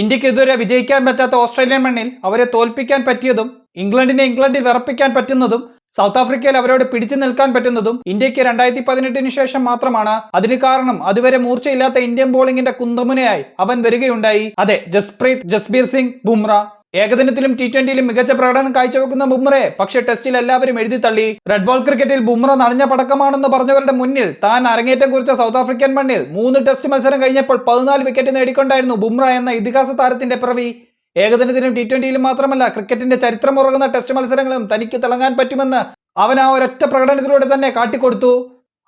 ഇന്ത്യയ്ക്ക് ഇതുവരെ വിജയിക്കാൻ പറ്റാത്ത ഓസ്ട്രേലിയൻ മണ്ണിൽ അവരെ തോൽപ്പിക്കാൻ പറ്റിയതും ഇംഗ്ലണ്ടിനെ ഇംഗ്ലണ്ടിൽ വിറപ്പിക്കാൻ പറ്റുന്നതും സൗത്ത് ആഫ്രിക്കയിൽ അവരോട് പിടിച്ചു നിൽക്കാൻ പറ്റുന്നതും ഇന്ത്യയ്ക്ക് രണ്ടായിരത്തി പതിനെട്ടിന് ശേഷം മാത്രമാണ്. അതിന് കാരണം അതുവരെ മൂർച്ചയില്ലാത്ത ഇന്ത്യൻ ബോളിംഗിന്റെ കുന്തമുനയായി അവൻ വരികയുണ്ടായി. അതെ ജസ്പ്രീത് ജസ്ബീർ സിംഗ് ബുംറ. ഏകദിനത്തിലും ടി ട്വന്റിയിലും മികച്ച പ്രകടനം കാഴ്ചവെക്കുന്ന ബുംറയെ പക്ഷേ ടെസ്റ്റിൽ എല്ലാവരും എഴുതി തള്ളി. റെഡ് ബോൾ ക്രിക്കറ്റിൽ ബുംറ നനഞ്ഞ പടക്കമാണെന്ന് പറഞ്ഞവരുടെ മുന്നിൽ താൻ അരങ്ങേറ്റം കുറിച്ച സൗത്ത് ആഫ്രിക്കൻ മണ്ണിൽ മൂന്ന് ടെസ്റ്റ് മത്സരം കഴിഞ്ഞപ്പോൾ പതിനാല് വിക്കറ്റ് നേടിക്കൊണ്ടായിരുന്നു ബുംറ എന്ന ഇതിഹാസ താരത്തിന്റെ പിറവി ഏകദിനത്തിലും ടി ട്വന്റിയിലും മാത്രമല്ല ക്രിക്കറ്റിന്റെ ചരിത്രം ഉറങ്ങുന്ന ടെസ്റ്റ് മത്സരങ്ങളും തനിക്ക് തിളങ്ങാൻ പറ്റുമെന്ന് അവൻ ആ ഒരൊറ്റ പ്രകടനത്തിലൂടെ തന്നെ കാട്ടിക്കൊടുത്തു.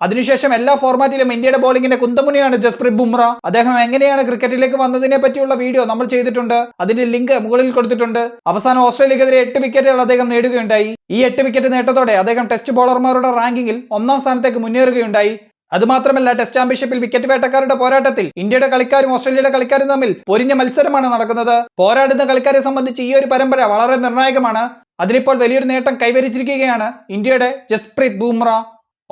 അതിനുശേഷം എല്ലാ ഫോർമാറ്റിലും ഇന്ത്യയുടെ ബോളിംഗിന്റെ കുന്തമുനിയാണ് ജസ്പ്രീത് ബുംറ. അദ്ദേഹം എങ്ങനെയാണ് ക്രിക്കറ്റിലേക്ക് വന്നതിനെ പറ്റിയുള്ള വീഡിയോ നമ്മൾ ചെയ്തിട്ടുണ്ട്. അതിന്റെ ലിങ്ക് മുകളിൽ കൊടുത്തിട്ടുണ്ട്. അവസാനം ഓസ്ട്രേലിയക്കെതിരെ എട്ട് വിക്കറ്റുകൾ അദ്ദേഹം നേടുകയുണ്ടായി. ഈ എട്ട് വിക്കറ്റ് നേട്ടത്തോടെ അദ്ദേഹം ടെസ്റ്റ് ബോളർമാരുടെ റാങ്കിങ്ങിൽ ഒന്നാം സ്ഥാനത്തേക്ക് മുന്നേറുകയുണ്ടായി. അതുമാത്രമല്ല ടെസ്റ്റ് ചാമ്പ്യൻഷിപ്പിൽ വിക്കറ്റ് വേട്ടക്കാരുടെ പോരാട്ടത്തിൽ ഇന്ത്യയുടെ കളിക്കാരും ഓസ്ട്രേലിയയുടെ കളിക്കാരും തമ്മിൽ പൊരിഞ്ഞ മത്സരമാണ് നടക്കുന്നത്. പോരാടുന്ന കളിക്കാരെ സംബന്ധിച്ച് ഈ ഒരു പരമ്പര വളരെ നിർണായകമാണ്. അതിനിപ്പോൾ വലിയൊരു നേട്ടം കൈവരിച്ചിരിക്കുകയാണ് ഇന്ത്യയുടെ ജസ്പ്രീത് ബുംറ.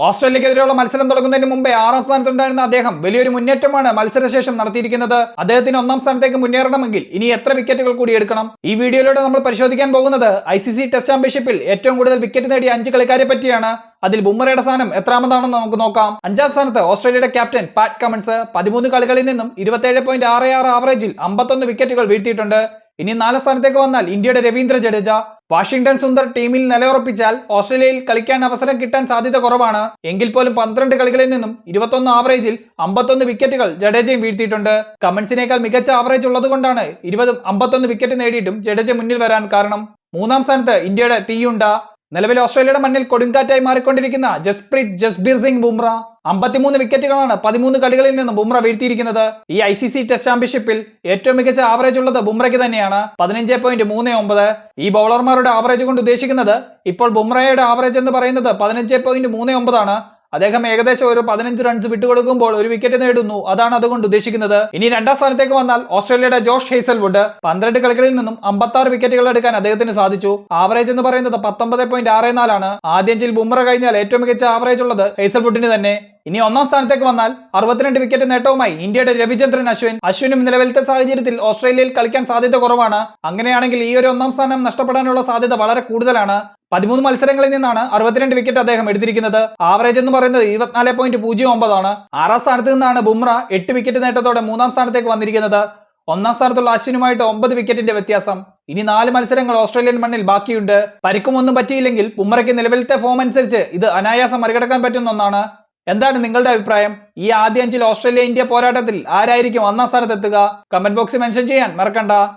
ഓസ്ട്രേലിയക്കെതിരെയുള്ള മത്സരം തുടങ്ങുന്നതിന് മുമ്പേ ആറാം സ്ഥാനത്തുണ്ടായിരുന്ന അദ്ദേഹം വലിയൊരു മുന്നേറ്റമാണ് മത്സരശേഷം നടത്തിയിരിക്കുന്നത്. അദ്ദേഹത്തിന് ഒന്നാം സ്ഥാനത്തേക്ക് മുന്നേറണമെങ്കിൽ ഇനി എത്ര വിക്കറ്റുകൾ കൂടി എടുക്കണം? ഈ വീഡിയോയിലൂടെ നമ്മൾ പരിശോധിക്കാൻ പോകുന്നത് ഐ സി സി ടെസ്റ്റ് ചാമ്പ്യൻഷിപ്പിൽ ഏറ്റവും കൂടുതൽ വിക്കറ്റ് നേടിയ അഞ്ച് കളിക്കാരെ പറ്റിയാണ്. അതിൽ ബുമ്മറയുടെ സ്ഥാനം എത്രാമതാണെന്ന് നമുക്ക് നോക്കാം. അഞ്ചാം സ്ഥാനത്ത് ഓസ്ട്രേലിയയുടെ ക്യാപ്റ്റൻ പാറ്റ് കമൻസ് പതിമൂന്ന് കളികളിൽ നിന്നും ഇരുപത്തേഴ് പോയിന്റ് ആറ് ആറ് ആവറേജിൽ അമ്പത്തൊന്ന് വിക്കറ്റുകൾ വീഴ്ത്തിയിട്ടുണ്ട്. ഇനി നാലാം സ്ഥാനത്തേക്ക് വന്നാൽ ഇന്ത്യയുടെ രവീന്ദ്ര ജഡേജ വാഷിംഗ്ടൺ സുന്ദർ ടീമിൽ നിലയുറപ്പിച്ചാൽ ഓസ്ട്രേലിയയിൽ കളിക്കാൻ അവസരം കിട്ടാൻ സാധ്യത കുറവാണ്. എങ്കിൽ പോലും പന്ത്രണ്ട് കളികളിൽ നിന്നും ഇരുപത്തൊന്ന് ആവറേജിൽ അമ്പത്തൊന്ന് വിക്കറ്റുകൾ ജഡേജയും വീഴ്ത്തിയിട്ടുണ്ട്. കമൻസിനേക്കാൾ മികച്ച ആവറേജ് ഉള്ളതുകൊണ്ടാണ് ഇരുപതും അമ്പത്തൊന്ന് വിക്കറ്റ് നേടിയിട്ടും ജഡേജ മുന്നിൽ വരാൻ കാരണം. മൂന്നാം സ്ഥാനത്ത് ഇന്ത്യയുടെ തീയുണ്ട നിലവിൽ ഓസ്ട്രേലിയയുടെ മണ്ണിൽ കൊടുങ്കാറ്റായി മാറിക്കൊണ്ടിരിക്കുന്ന ജസ്പ്രീത് ജസ്ബീർ സിംഗ് ബുംറ അമ്പത്തിമൂന്ന് വിക്കറ്റുകളാണ് പതിമൂന്ന് കളികളിൽ നിന്ന് ബുംറ വീഴ്ത്തിയിരിക്കുന്നത്. ഈ ഐ സി സി ടെസ്റ്റ് ചാമ്പ്യൻഷിപ്പിൽ ഏറ്റവും മികച്ച ആവറേജ് ഉള്ളത് ബുംറയ്ക്ക് തന്നെയാണ്. പതിനഞ്ച് പോയിന്റ് മൂന്ന് ഒമ്പത്. ഈ ബൗളർമാരുടെ ആവറേജ് കൊണ്ട് ഉദ്ദേശിക്കുന്നത് ഇപ്പോൾ ബുംറയുടെ ആവറേജ് എന്ന് പറയുന്നത് പതിനഞ്ച് പോയിന്റ് മൂന്ന് ഒമ്പതാണ്. അദ്ദേഹം ഏകദേശം ഒരു പതിനഞ്ച് റൺസ് വിട്ടുകൊടുക്കുമ്പോൾ ഒരു വിക്കറ്റ് നേടുന്നു. അതാണ് അതുകൊണ്ട് ഉദ്ദേശിക്കുന്നത്. ഇനി രണ്ടാം സ്ഥാനത്തേക്ക് വന്നാൽ ഓസ്ട്രേലിയയുടെ ജോഷ് ഹേസൽവുഡ് പന്ത്രണ്ട് കളികളിൽ നിന്നും അമ്പത്തി ആറ് വിക്കറ്റുകൾ എടുക്കാൻ അദ്ദേഹത്തിന് സാധിച്ചു. ആവറേജ് എന്ന് പറയുന്നത് പത്തൊമ്പത് പോയിന്റ് ആറ് നാലാണ്. ആദ്യഞ്ചിൽ ബുംറ കഴിഞ്ഞാൽ ഏറ്റവും മികച്ച ആവറേജ് ഉള്ളത് ഹേസൽവുഡിന് തന്നെ. ഇനി ഒന്നാം സ്ഥാനത്തേക്ക് വന്നാൽ അറുപത്തിരണ്ട് വിക്കറ്റ് നേട്ടവുമായി ഇന്ത്യയുടെ രവിചന്ദ്രൻ അശ്വിൻ. അശ്വിനും നിലവിലത്തെ സാഹചര്യത്തിൽ ഓസ്ട്രേലിയയിൽ കളിക്കാൻ സാധ്യത കുറവാണ്. അങ്ങനെയാണെങ്കിൽ ഈ ഒരു ഒന്നാം സ്ഥാനം നഷ്ടപ്പെടാനുള്ള സാധ്യത വളരെ കൂടുതലാണ്. പതിമൂന്ന് മത്സരങ്ങളിൽ നിന്നാണ് അറുപത്തിരണ്ട് വിക്കറ്റ് അദ്ദേഹം എടുത്തിരിക്കുന്നത്. ആവറേജ് എന്ന് പറയുന്നത് ഇരുപത്തിനാല് പോയിന്റ് പൂജ്യം ഒമ്പതാണ്. ആറാം സ്ഥാനത്ത് നിന്നാണ് ബുംറ എട്ട് വിക്കറ്റ് നേട്ടത്തോടെ മൂന്നാം സ്ഥാനത്തേക്ക് വന്നിരിക്കുന്നത്. ഒന്നാം സ്ഥാനത്തുള്ള അശ്വിനുമായിട്ട് ഒമ്പത് വിക്കറ്റിന്റെ വ്യത്യാസം. ഇനി നാല് മത്സരങ്ങൾ ഓസ്ട്രേലിയൻ മണ്ണിൽ ബാക്കിയുണ്ട്. പരിക്കുമൊന്നും പറ്റിയില്ലെങ്കിൽ ബുംറയ്ക്ക് നിലവിലത്തെ ഫോം അനുസരിച്ച് ഇത് അനായാസം മറികടക്കാൻ പറ്റുന്ന ഒന്നാണ്. എന്താണ് നിങ്ങളുടെ അഭിപ്രായം? ഈ ആദ്യ അഞ്ചിൽ ഓസ്ട്രേലിയ ഇന്ത്യ പോരാട്ടത്തിൽ ആരായിരിക്കും ഒന്നാം സ്ഥാനത്തെത്തുക കമന്റ് ബോക്സിൽ മെൻഷൻ ചെയ്യാൻ മറക്കണ്ട.